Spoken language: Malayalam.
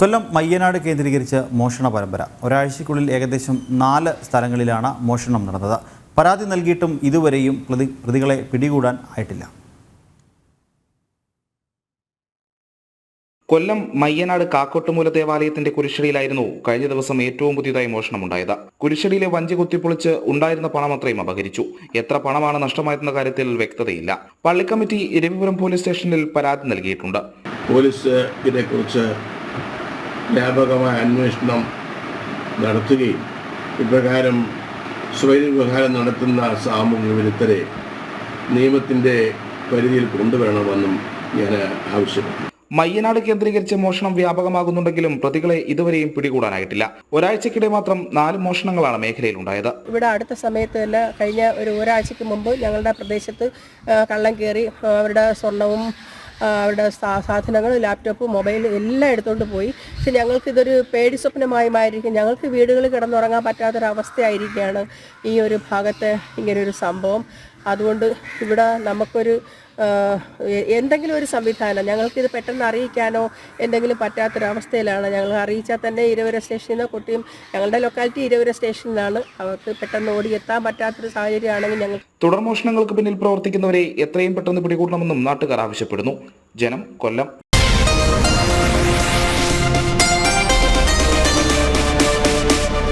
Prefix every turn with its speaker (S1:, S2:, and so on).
S1: കൊല്ലം മയ്യനാട് കേന്ദ്രീകരിച്ച് മോഷണ പരമ്പര. ഒരാഴ്ചയ്ക്കുള്ളിൽ ഏകദേശം നാല് സ്ഥലങ്ങളിലാണ് മോഷണം നടന്നത്. പരാതി നൽകിയിട്ടും ഇതുവരെയും പ്രതി പ്രതികളെ പിടികൂടാൻ ആയിട്ടില്ല.
S2: കൊല്ലം മയ്യനാട് കാക്കോട്ടുമൂല ദേവാലയത്തിന്റെ കുരിശടിയിലായിരുന്നു കഴിഞ്ഞ ദിവസം ഏറ്റവും പുതിയതായി മോഷണമുണ്ടായത്. കുരിശടിയിലെ വഞ്ചി കുത്തിപ്പൊളിച്ച് ഉണ്ടായിരുന്ന പണം അത്രയും അപഹരിച്ചു. എത്ര പണമാണ് നഷ്ടമായതെന്ന കാര്യത്തിൽ വ്യക്തതയില്ല. പള്ളിക്കമ്മിറ്റി ഇരവിപുരം പോലീസ് സ്റ്റേഷനിൽ പരാതി നൽകിയിട്ടുണ്ട്.
S3: പോലീസ് ഇതേക്കുറിച്ച് വ്യാപകമായ അന്വേഷണം നടത്തുകയും ഇപ്രകാരം സ്വൈര്യവ്യവഹാരം നടത്തുന്ന സാമൂഹ്യ വിരുദ്ധരെ നിയമത്തിന്റെ പരിധിയിൽ കൊണ്ടുവരണമെന്നും ഞാൻ ആവശ്യപ്പെട്ടു.
S2: മയ്യനാട് കേന്ദ്രീകരിച്ച് മോഷണം വ്യാപകമാകുന്നുണ്ടെങ്കിലും പ്രതികളെ ഇതുവരെയും പിടികൂടാനായിട്ടില്ല. ഒരാഴ്ചക്കിടെ മാത്രം നാല് മോഷണങ്ങളാണ് മേഖലയിൽ ഉണ്ടായത്
S4: ഇവിടെ അടുത്ത സമയത്ത് തന്നെ കഴിഞ്ഞ ഒരു ഒരാഴ്ചക്ക് മുമ്പ് ഞങ്ങളുടെ പ്രദേശത്ത് കള്ളം കയറി അവരുടെ സ്വർണവും അവരുടെ സാധനങ്ങൾ ലാപ്ടോപ്പ് മൊബൈൽ എല്ലാം എടുത്തുകൊണ്ട് പോയി. പക്ഷെ ഞങ്ങൾക്ക് ഇതൊരു പേടി സ്വപ്നമായി മാറിയിരിക്കും ഞങ്ങൾക്ക് വീടുകളിൽ കിടന്നുറങ്ങാൻ പറ്റാത്തൊരവസ്ഥയായിരിക്കുകയാണ് ഈ ഒരു ഭാഗത്ത് ഇങ്ങനൊരു സംഭവം. അതുകൊണ്ട് ഇവിടെ നമുക്കൊരു എന്തെങ്കിലും ഒരു സംവിധാനം ഞങ്ങൾക്കിത് പെട്ടെന്ന് അറിയിക്കാനോ എന്തെങ്കിലും പറ്റാത്തൊരവസ്ഥയിലാണ്. ഞങ്ങൾ അറിയിച്ചാൽ തന്നെ ഇരുവര സ്റ്റേഷനിൽ നിന്ന് കുട്ടിയും ഞങ്ങളുടെ ലൊക്കാലിറ്റി ഇരുവര സ്റ്റേഷനിലാണ് അവർക്ക് പെട്ടെന്ന് ഓടി ഓടിയെത്താൻ പറ്റാത്തൊരു സാഹചര്യമാണെങ്കിൽ ഞങ്ങൾ
S2: തുടർ മോഷണങ്ങൾക്ക് പിന്നിൽ പ്രവർത്തിക്കുന്നവരെ എത്രയും പെട്ടെന്ന് പിടികൂടണമെന്നും നാട്ടുകാർ ആവശ്യപ്പെടുന്നു. ജനം കൊല്ലം.